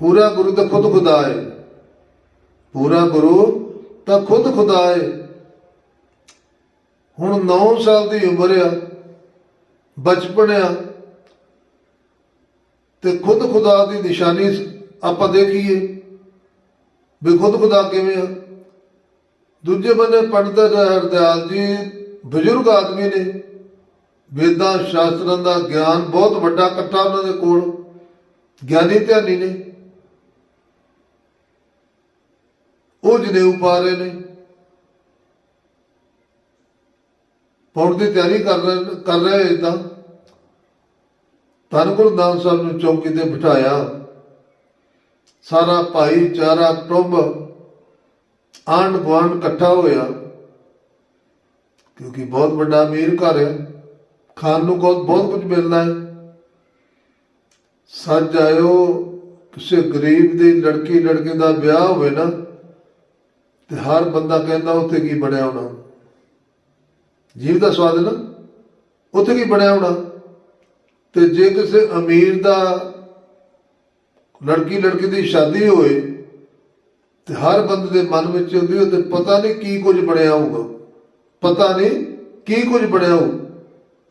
ਪੂਰਾ ਗੁਰੂ ਤਾਂ ਖੁਦ ਖੁਦਾ ਹੈ ਪੂਰਾ ਗੁਰੂ ਤਾਂ ਖੁਦ ਖੁਦਾ ਹੈ ਹੁਣ 9 ਸਾਲ ਦੀ ਉਮਰ ਆ, ਬਚਪਨ ਆ, ਤੇ ਖੁਦ ਖੁਦਾ ਦੀ ਨਿਸ਼ਾਨੀ ਆਪਾਂ ਦੇਖੀਏ ਵੀ ਖੁਦ ਖੁਦਾ ਕਿਵੇਂ ਆ। ਦੂਜੇ ਬੰਨੇ ਪੰਡਤ ਹਰਦਿਆਲ ਜੀ ਬਜ਼ੁਰਗ ਆਦਮੀ ਨੇ, ਵੇਦਾਂ ਸ਼ਾਸਤਰਾਂ ਦਾ ਗਿਆਨ ਬਹੁਤ ਵੱਡਾ ਇਕੱਠਾ ਉਹਨਾਂ ਦੇ ਕੋਲ, ਗਿਆਨੀ ਧਿਆਨੀ ਨੇ। ਉਹ ਜਨੇਊ ਪਾ ਰਹੇ ਨੇ। ਪਾਉਣ ਦੀ ਤਿਆਰੀ ਕਰ ਰਹੇ ਕਰ ਰਹੇ ਇਦਾਂ ਧੰਨ ਗੁਰੂ ਨਾਨਕ ਸਾਹਿਬ ਨੂੰ ਚੌਕੀ ਤੇ ਬਿਠਾਇਆ। ਸਾਰਾ ਭਾਈਚਾਰਾ ਟੁੰਬ ਆਂਢ ਗੁਆਂਢ ਇਕੱਠਾ ਹੋਇਆ। ਕਿਉਂਕਿ ਬਹੁਤ ਵੱਡਾ ਅਮੀਰ ਘਰ ਹੈ। ਖਾਣ ਨੂੰ ਬਹੁਤ ਬਹੁਤ ਕੁਝ ਮਿਲਦਾ ਹੈ। ਸੱਜ ਆਇਓ, ਕਿਸੇ ਗਰੀਬ ਦੀ ਲੜਕੀ ਲੜਕੇ ਦਾ ਵਿਆਹ ਹੋਵੇ ਨਾ ਤੇ ਹਰ ਬੰਦਾ ਕਹਿੰਦਾ, ਉੱਥੇ ਕੀ ਬਣਿਆ ਹੋਣਾ? ਜੀਵ ਦਾ ਸਵਾਦ ਨਾ, ਉੱਥੇ ਕੀ ਬਣਿਆ ਹੋਣਾ? ਤੇ ਜੇ ਕਿਸੇ ਅਮੀਰ ਦਾ ਲੜਕੀ ਲੜਕੀ ਦੀ ਸ਼ਾਦੀ ਹੋਏ, ਤੇ ਹਰ ਬੰਦੇ ਦੇ ਮਨ ਵਿੱਚ ਹੁੰਦੀ ਉਹ ਤੇ ਪਤਾ ਨਹੀਂ ਕੀ ਕੁਝ ਬਣਿਆ ਹੋਊਗਾ। ਪਤਾ ਨਹੀਂ ਕੀ ਕੁਝ ਬਣਿਆ ਹੋਊ।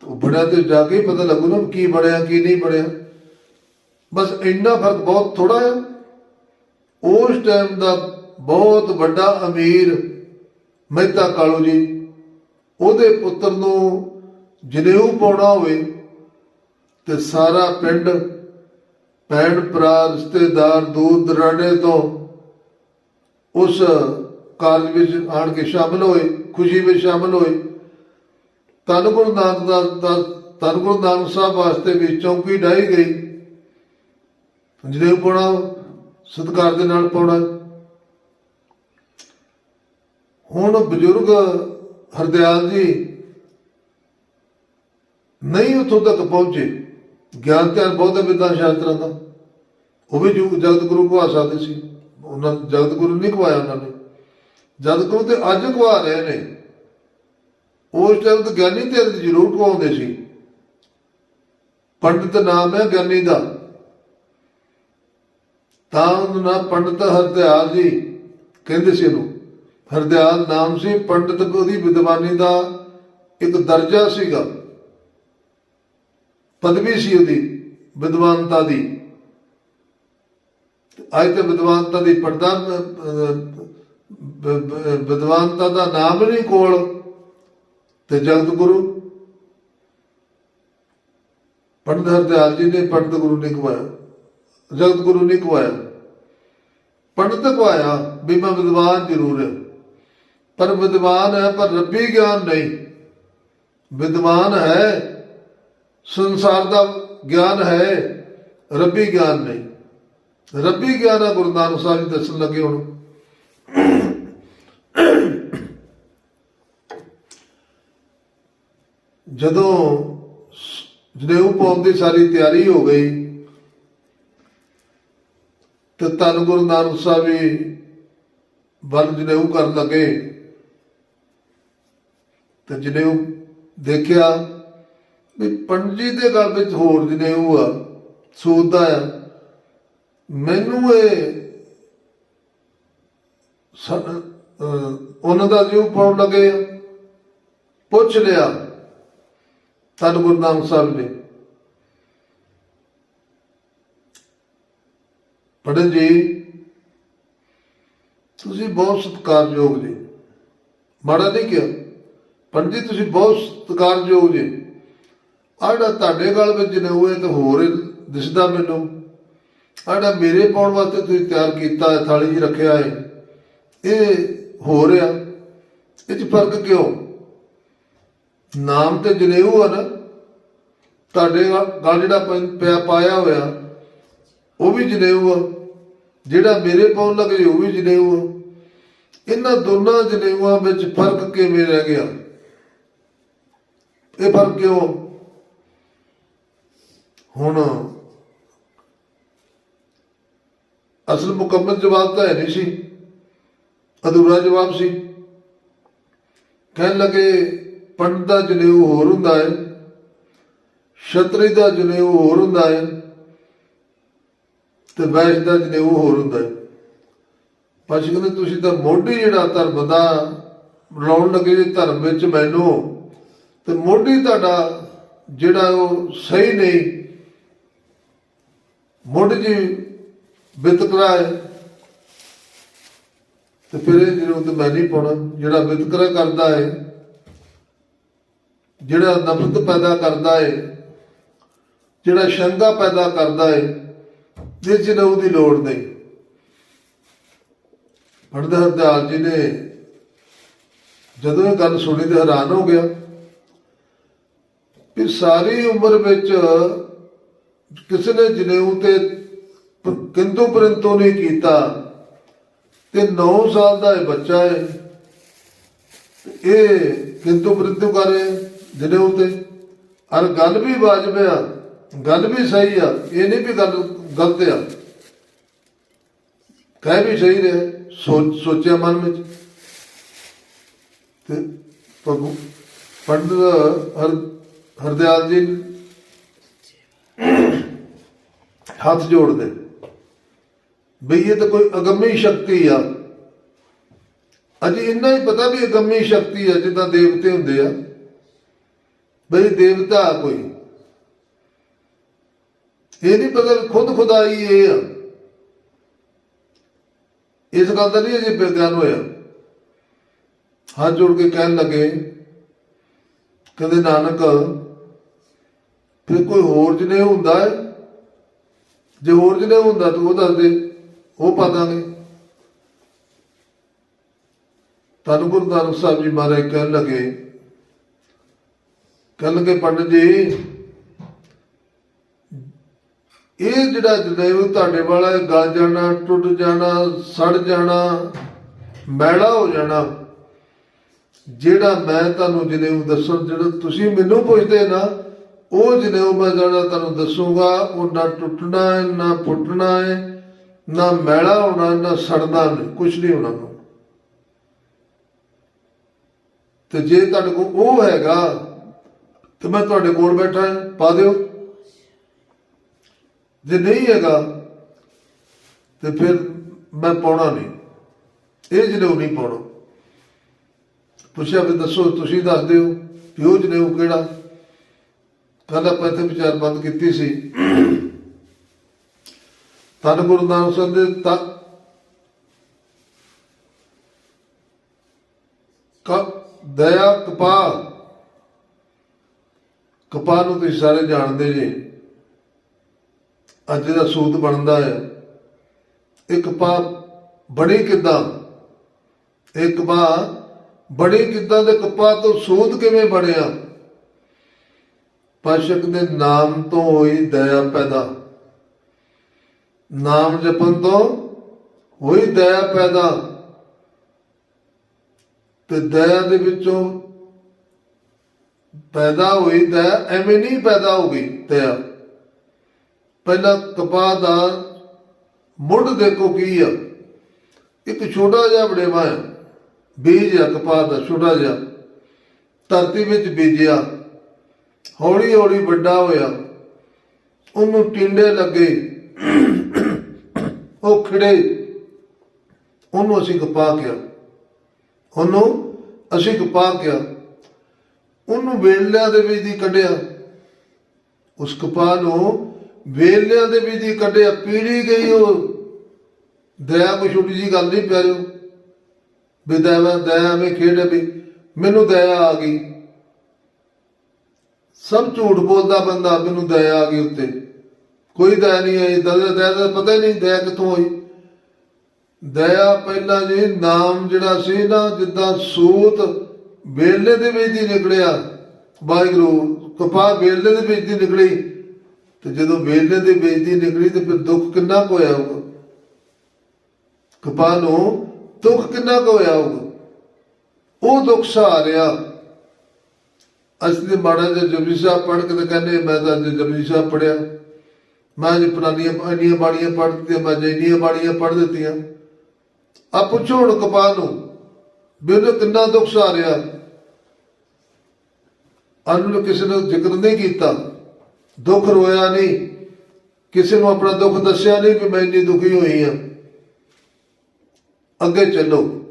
ਉਹ ਬਣਿਆ ਤੇ ਜਾ ਕੇ ਪਤਾ ਲੱਗੂ ਨਾ ਕੀ ਬਣਿਆ, ਕੀ ਨਹੀਂ ਬਣਿਆ। ਬਸ ਇੰਨਾ ਫ਼ਰਕ ਬਹੁਤ ਥੋੜਾ ਆ। ਉਸ ਟਾਈਮ ਦਾ ਬਹੁਤ ਵੱਡਾ ਅਮੀਰ ਮਹਿਤਾ ਕਾਲੂ ਜੀ, ਉਹਦੇ ਪੁੱਤਰ ਨੂੰ ਜਨੇਊ ਪਾਉਣਾ ਹੋਵੇ ਤੇ ਸਾਰਾ ਪਿੰਡ ਭੈਣ ਭਰਾ, ਰਿਸ਼ਤੇਦਾਰ, ਦੂਰ ਦਰਾਡੇ ਤੋਂ ਉਸ ਕਾਰਜ ਵਿੱਚ ਆਣ ਕੇ ਸ਼ਾਮਲ ਹੋਏ, ਖੁਸ਼ੀ ਵਿੱਚ ਸ਼ਾਮਲ ਹੋਏ। ਧੰਨ ਗੁਰੂ ਨਾਨਕ ਦਾ ਦਾ- ਧੰਨ ਗੁਰੂ ਨਾਨਕ ਸਾਹਿਬ ਵਾਸਤੇ ਵੀ ਚੌਂਕੀ ਡਾਈ ਗਈ। ਜਨੇਊ ਪਾਉਣਾ ਸਤਿਕਾਰ ਦੇ ਨਾਲ ਪਾਉਣਾ। ਹੁਣ ਬਜ਼ੁਰਗ ਹਰਦਿਆਲ ਜੀ ਨਹੀਂ ਉੱਥੋਂ ਤੱਕ ਪਹੁੰਚੇ। ਗਿਆਨ ਧਿਆਨ ਬਹੁਤ ਹੈ ਵਿਦਾਂ ਸ਼ਾਸਤਰਾਂ ਦਾ। ਉਹ ਵੀ ਜੁਗ ਜਗਤ ਗੁਰੂ ਕੋ ਸਕਦੇ ਸੀ। ਉਹਨਾਂ ਜਗਤ ਗੁਰੂ ਨਹੀਂ ਕਵਾਇਆ ਉਹਨਾਂ ਨੇ। ਜਗਤ ਗੁਰੂ ਤੇ ਅੱਜ ਕਵਾ ਰਹੇ ਨੇ। ਉਸ ਟਾਈਮ ਤੇ ਗਿਆਨੀ ਧਿਆਨ ਜ਼ਰੂਰ ਕਵਾਉਂਦੇ ਸੀ। ਪੰਡਤ ਨਾਮ ਹੈ ਗਿਆਨੀ ਦਾ। ਤਾਂ ਉਹਨੂੰ ਨਾ ਪੰਡਤ ਹਰਦਿਆਲ ਜੀ ਕਹਿੰਦੇ ਸੀ ਇਹਨੂੰ ਹਰਦਿਆਲ ਨਾਮ ਸੀ, ਪੰਡਤ ਉਹਦੀ ਵਿਦਵਾਨੀ ਦਾ ਇੱਕ ਦਰਜਾ ਸੀਗਾ। ਪਦਵੀ ਸੀ ਉਹਦੀ, ਵਿਦਵਾਨਤਾ ਦੀ। ਅੱਜ ਤੇ ਵਿਦਵਾਨਤਾ ਦੀ ਪੜਦਾ ਵਿਦਵਾਨਤਾ ਦਾ ਨਾਮ ਨਹੀਂ ਕੋਲ, ਤੇ ਜਗਤ ਗੁਰੂ ਪੰਡਤ ਹਰਦਿਆਲ ਜੀ ਨੇ ਪੰਡਤ ਗੁਰੂ ਨੇ ਕਵਾਇਆ ਜਗਤ ਗੁਰੂ ਨੇ ਕਵਾਇਆ ਪੰਡਤ ਕਵਾਇਆ ਵੀ ਮੈਂ ਵਿਦਵਾਨ ਜ਼ਰੂਰ ਹੈ। ਪਰ ਵਿਦਵਾਨ ਹੈ, ਪਰ ਰੱਬੀ ਗਿਆਨ ਨਹੀਂ। ਵਿਦਵਾਨ ਹੈ, ਸੰਸਾਰ ਦਾ ਗਿਆਨ ਹੈ, ਰੱਬੀ ਗਿਆਨ ਨਹੀਂ। ਰੱਬੀ ਗਿਆਨ ਆ ਗੁਰੂ ਨਾਨਕ ਸਾਹਿਬ ਜੀ ਦੱਸਣ ਲੱਗੇ ਹੁਣ। ਜਦੋਂ ਜਨੇਊ ਪਾਉਣ ਦੀ ਸਾਰੀ ਤਿਆਰੀ ਹੋ ਗਈ, ਤੇ ਧੰਨ ਗੁਰੂ ਨਾਨਕ ਸਾਹਿਬ ਜੀ ਵੱਲ ਜਨੇਊ ਕਰਨ ਲੱਗੇ ਤੇ ਜਿਹਨੇ ਉਹ ਦੇਖਿਆ ਵੀ ਪੰਡਤ ਜੀ ਦੇ ਗਲ ਵਿੱਚ ਹੋਰ ਜਿਹਨੇ ਉਹ ਆ ਸੋਚਦਾ ਆ, ਮੈਨੂੰ ਇਹ ਉਹਨਾਂ ਦਾ ਜਿਉ ਪਾਉਣ ਲੱਗੇ ਆ। ਪੁੱਛ ਲਿਆ ਧੰਨ ਗੁਰੂ ਨਾਨਕ ਸਾਹਿਬ ਨੇ ਪੜਨ ਜੀ, ਤੁਸੀਂ ਬਹੁਤ ਸਤਿਕਾਰਯੋਗ ਜੀ ਮਾੜਾ ਨਹੀਂ ਕਿਹਾ ਪੰਡਿਤ ਜੀ ਤੁਸੀਂ ਬਹੁਤ ਸਤਿਕਾਰਯੋਗ ਜੀ। ਆੜਾ ਤੁਹਾਡੇ ਗਲ ਵਿੱਚ ਜਨੇਊ ਹੈ ਤੇ ਹੋਰ ਦਿਸਦਾ ਮੈਨੂੰ। ਆੜਾ ਮੇਰੇ ਪਾਉਣ ਵਾਸਤੇ ਤੁਸੀਂ ਤਿਆਰ ਕੀਤਾ ਹੈ, ਥਾਲੀ 'ਚ ਰੱਖਿਆ ਹੈ, ਇਹ ਹੋ ਰਿਹਾ। ਇਹ 'ਚ ਫ਼ਰਕ ਕਿਉਂ? ਨਾਮ ਤੇ ਜਨੇਊ ਆ ਨਾ, ਤੁਹਾਡੇ ਗੱਲ ਜਿਹੜਾ ਪਿਆ, ਪਾਇਆ ਹੋਇਆ, ਉਹ ਵੀ ਜਨੇਊ ਆ। ਜਿਹੜਾ ਮੇਰੇ ਪਾਉਣ ਲੱਗੇ, ਉਹ ਵੀ ਜਨੇਊ ਆ। ਇਹਨਾਂ ਦੋਨਾਂ ਜਨੇਊਆਂ ਵਿੱਚ ਫ਼ਰਕ ਕਿਵੇਂ ਰਹਿ ਗਿਆ? ਇਹ ਫ਼ਰਕ ਕਿਉਂ? ਹੁਣ ਅਸਲ ਮੁਕੰਮਲ ਜਵਾਬ ਤਾਂ ਹੈ ਨਹੀਂ ਸੀ, ਅਧੂਰਾ ਜਵਾਬ ਸੀ। ਕਹਿਣ ਲੱਗੇ, ਪੰਡਤ ਦਾ ਜਨੇਊ ਹੋਰ ਹੁੰਦਾ ਹੈ, ਛਤਰੀ ਦਾ ਜਨੇਊ ਹੋਰ ਹੁੰਦਾ ਹੈ, ਤੇ ਵੈਸ਼ ਦਾ ਜਨੇਊ ਹੋਰ ਹੁੰਦਾ ਹੈ। ਪਾਸ਼ਾ ਕਹਿੰਦੇ, ਤੁਸੀਂ ਤਾਂ ਮੋਢੀ ਜਿਹੜਾ ਧਰਮ ਦਾ ਲਾਉਣ ਲੱਗੇ ਜੇ ਧਰਮ ਵਿੱਚ ਮੈਨੂੰ ਤੇ ਮੋਢੀ ਤੁਹਾਡਾ ਜਿਹੜਾ ਉਹ ਸਹੀ ਨਹੀਂ, ਮੁੱਢ ਜੀ ਵਿਤਕਰਾ ਹੈ। ਤੇ ਫਿਰ ਇਹ ਜਿਹਨੂੰ ਤੇ ਮੈਂ ਨਹੀਂ ਪਾਉਣਾ। ਜਿਹੜਾ ਵਿਤਕਰਾ ਕਰਦਾ ਹੈ, ਜਿਹੜਾ ਨਫ਼ਰਤ ਪੈਦਾ ਕਰਦਾ ਹੈ, ਜਿਹੜਾ ਸ਼ੰਕਾ ਪੈਦਾ ਕਰਦਾ ਹੈ ਜਿਸ ਜਿਹਨੂੰ ਉਹਦੀ ਲੋੜ ਨਹੀਂ। ਪੜਦਾ ਹਰਦਿਆਲ ਜੀ ਨੇ ਜਦੋਂ ਇਹ ਗੱਲ ਸੁਣੀ ਤੇ ਹੈਰਾਨ ਹੋ ਗਿਆ। ਕਿ ਸਾਰੀ ਉਮਰ ਵਿੱਚ ਕਿਸੇ ਨੇ ਜਨੇਊ ਤੇ ਪ- ਕਿੰਤੂ ਪਰੰਤੂ ਨਹੀਂ ਕੀਤਾ। ਤੇ 9 ਸਾਲ ਦਾ ਇਹ ਬੱਚਾ ਹੈ। ਤੇ ਇਹ ਕਿੰਤੂ ਪਰੰਤੂ ਕਰੇ ਜਨੇਊ ਤੇ। ਔਰ ਗੱਲ ਵੀ ਵਾਜਬ ਆ, ਗੱਲ ਵੀ ਸਹੀ ਆ, ਇਹ ਨਹੀਂ ਵੀ ਗੱਲ ਗਲਤ ਆ। ਕਹਿ ਵੀ ਸਹੀ ਰਿਹਾ, ਸੋਚ, ਸੋਚਿਆ ਮਨ ਵਿੱਚ। ਤੇ ਪ੍ਰਭੂ, ਪੰਡਤ ਹਰ ਹਰਦਿਆਲ ਜੀ ਹੱਥ ਜੋੜਦੇ। ਬਈ ਇਹ ਤਾਂ ਕੋਈ ਅਗੰਮੀ ਸ਼ਕਤੀ ਆ। ਅਜੇ ਇੰਨਾ ਹੀ ਪਤਾ ਵੀ ਅਗੰਮੀ ਸ਼ਕਤੀ ਆ, ਜਿੱਦਾਂ ਦੇਵਤੇ ਹੁੰਦੇ ਆ। ਬਈ ਦੇਵਤਾ ਕੋਈ। ਇਹ ਨਹੀਂ ਪਤਾ ਖੁਦ ਖੁਦਾਈ ਇਹ ਆ। ਇਸ ਗੱਲ ਦਾ ਨਹੀਂ ਅਜੇ ਵਿਗਿਆਨ ਹੋਇਆ। ਹੱਥ ਜੋੜ ਕੇ ਕਹਿਣ ਲੱਗੇ ਕਹਿੰਦੇ, ਨਾਨਕ, ਫਿਰ ਕੋਈ ਹੋਰ ਜਨੇ ਹੁੰਦਾ ਹੈ ਜੇ ਹੋਰ ਜਨੇ ਹੁੰਦਾ, ਤਾਂ ਉਹ ਦੱਸ ਦੇ, ਉਹ ਪਾ ਦਾਂਗੇ। ਤਨ ਗੁਰੂ ਨਾਨਕ ਸਾਹਿਬ ਜੀ ਮਹਾਰਾਜ ਕਹਿਣ ਲੱਗੇ ਕਹਿਣ ਲੱਗੇ, ਪੰਡਤ ਜੀ, ਇਹ ਜਿਹੜਾ ਜਨੇਵ ਤੁਹਾਡੇ ਵਾਲਾ ਗਲ ਜਾਣਾ, ਟੁੱਟ ਜਾਣਾ, ਸੜ ਜਾਣਾ, ਮੈਲਾ ਹੋ ਜਾਣਾ। ਜਿਹੜਾ ਮੈਂ ਤੁਹਾਨੂੰ ਜਨੇਊ ਦੱਸਣ, ਜਿਹੜਾ ਤੁਸੀਂ ਮੈਨੂੰ ਪੁੱਛਦੇ ਨਾ, ਉਹ ਜਨੇਊ ਮੈਂ ਜਿਹੜਾ ਤੁਹਾਨੂੰ ਦੱਸੂਗਾ, ਉਹ ਨਾ ਟੁੱਟਣਾ ਹੈ, ਨਾ ਫੁੱਟਣਾ ਹੈ, ਨਾ ਮੈਲਾ ਹੋਣਾ, ਨਾ ਸੜਨਾ ਨਹੀਂ ਕੁਝ ਨਹੀਂ ਹੋਣਾ ਉਹਨੂੰ। ਤੇ ਜੇ ਤੁਹਾਡੇ ਕੋਲ ਉਹ ਹੈਗਾ, ਤੇ ਮੈਂ ਤੁਹਾਡੇ ਕੋਲ ਬੈਠਾ ਹਾਂ, ਪਾ ਦਿਓ। ਜੇ ਨਹੀਂ ਹੈਗਾ, ਤੇ ਫਿਰ ਮੈਂ ਪਾਉਣਾ ਨਹੀਂ। ਇਹ ਜਨੇਊ ਨਹੀਂ ਪਾਉਣਾ। ਪੁੱਛਿਆ ਵੀ ਦੱਸੋ, ਤੁਸੀਂ ਦੱਸ ਦਿਓ ਵੀ ਉਹ ਜਨੇਊ ਕਿਹੜਾ? ਕੱਲ ਆਪਾਂ ਇੱਥੇ ਵਿਚਾਰ ਬੰਦ ਕੀਤੀ ਸੀ। ਤਨ ਗੁਰੂ ਨਾਨਕ ਸਾਹਿਬ ਦੇ ਤਾਂ ਕ ਦਇਆ ਕਪਾ ਕਪਾ ਨੂੰ ਤੁਸੀਂ ਸਾਰੇ ਜਾਣਦੇ ਜੇ। ਅੱਜ ਦਾ ਸੂਤ ਬਣਦਾ ਹੈ ਇੱਕ ਪਾ ਬੜੀ ਕਿੱਦਾਂ? ਇੱਕ ਪਾ ਬੜੀ ਕਿੱਦਾਂ ਦੇ ਕਪਾ ਤੋਂ ਸੂਦ ਕਿਵੇਂ ਬਣਿਆ? ਪਾਸ਼ਕ ਦੇ ਨਾਮ ਤੋਂ ਹੋਈ ਦਇਆ ਪੈਦਾ। ਨਾਮ ਜਪਨ ਤੋਂ ਹੋਈ ਦਇਆ ਪੈਦਾ। ਤੇ ਦਇਆ ਦੇ ਵਿੱਚੋਂ ਪੈਦਾ ਹੋਈ ਦਇਆ ਐਵੇਂ ਨਹੀਂ ਪੈਦਾ ਹੋ ਗਈ, ਦਇਆ। ਪਹਿਲਾਂ ਕਪਾਹ ਦਾ ਮੁੱਢ ਦੇਖੋ ਕੀ ਆ। ਇੱਕ ਛੋਟਾ ਜਿਹਾ ਵੜੇਵਾ ਹੈ ਬੀਜ ਆ, ਕਪਾਹ ਦਾ ਛੋਟਾ ਜਿਹਾ। ਧਰਤੀ ਵਿੱਚ ਬੀਜਿਆ। ਹੌਲੀ ਹੌਲੀ ਵੱਡਾ ਹੋਇਆ। ਉਹਨੂੰ ਟਿੰਡੇ ਲੱਗੇ। ਉਹ ਖਿੜੇ। ਉਹਨੂੰ ਅਸੀਂ ਕਪਾਹ ਕਿਹਾ। ਉਹਨੂੰ ਅਸੀਂ ਕਪਾਹ ਕਿਹਾ। ਉਹਨੂੰ ਵੇਲਿਆਂ ਦੇ ਵਿੱਚ ਦੀ ਕੱਢਿਆ। ਉਸ ਕਪਾਹ ਨੂੰ ਵੇਲਿਆਂ ਦੇ ਵਿੱਚ ਦੀ ਕੱਢਿਆ। ਪੀੜੀ ਗਈ ਉਹ। ਦਇਆ ਕੋਈ ਛੋਟੀ ਜੀ ਗੱਲ ਨਹੀਂ ਪਿਆਰਿਓ। ਵੀ ਦਇਆ ਵਿੱਚ ਖੇਡ ਵੀ। ਮੈਨੂੰ ਦਇਆ ਆ ਗਈ। ਸਭ ਝੂਠ ਬੋਲਦਾ ਬੰਦਾ ਮੈਨੂੰ ਦਇਆ ਆ ਗਈ ਉੱਤੇ। ਕੋਈ ਦਇਆ ਨਹੀਂ ਆਈ, ਦਇਆ ਦਇਆ ਦਾ ਪਤਾ ਹੀ ਨਹੀਂ ਦਇਆ ਕਿੱਥੋਂ ਹੋਈ ਦਇਆ ਪਹਿਲਾਂ ਜੀ ਨਾਮ ਜਿਹੜਾ ਸੀ ਨਾ, ਜਿੱਦਾਂ ਸੂਤ ਵੇਲੇ ਦੇ ਵਿੱਚ ਦੀ ਨਿਕਲਿਆ। ਵਾਹਿਗੁਰੂ ਕਪਾਹ ਵੇਲੇ ਦੇ ਵਿੱਚ ਦੀ ਨਿਕਲੀ। ਤੇ ਜਦੋਂ ਵੇਲੇ ਦੇ ਵਿੱਚ ਦੀ ਨਿਕਲੀ ਤੇ ਫਿਰ ਦੁੱਖ ਕਿੰਨਾ ਕੁ ਹੋਇਆ ਹੋਊਗਾ? ਕਪਾਹ ਨੂੰ ਦੁੱਖ ਕਿੰਨਾ ਕੁ ਹੋਇਆ ਹੋਊਗਾ? ਉਹ ਦੁੱਖ ਸਹਾਰਿਆ ਅਸੀਂ ਤੇ ਮਾੜਾ ਜਿਹਾ ਜਪਜੀ ਸਾਹਿਬ ਪੜ੍ਹ ਕੇ ਤੇ ਕਹਿੰਦੇ, ਮੈਂ ਤਾਂ ਅੱਜ ਜਪਜੀ ਸਾਹਿਬ ਪੜਿਆ ਮੈਂ ਜੀ ਪੁਰਾਣੀਆਂ ਇੰਨੀਆਂ ਬਾਣੀਆਂ ਪੜ੍ਹ ਦਿੱਤੀਆਂ, ਮੈਂ ਜੀ ਇੰਨੀਆਂ ਬਾਣੀਆਂ ਪੜ੍ਹ ਦਿੱਤੀਆਂ। ਆ ਪੁੱਛੋ ਹੁਣ ਕਪਾਹ ਨੂੰ, ਵੀ ਉਹਨੇ ਕਿੰਨਾ ਦੁੱਖ ਸਹਾਰਿਆ ਅਨੁ ਕਿਸੇ ਨੂੰ ਜ਼ਿਕਰ ਨਹੀਂ ਕੀਤਾ। ਦੁੱਖ ਰੋਇਆ ਨਹੀਂ। ਕਿਸੇ ਨੂੰ ਆਪਣਾ ਦੁੱਖ ਦੱਸਿਆ ਨਹੀਂ ਕਿ ਮੈਂ ਇੰਨੀ ਦੁਖੀ ਹੋਈ ਆ। ਅੱਗੇ ਚੱਲੋ।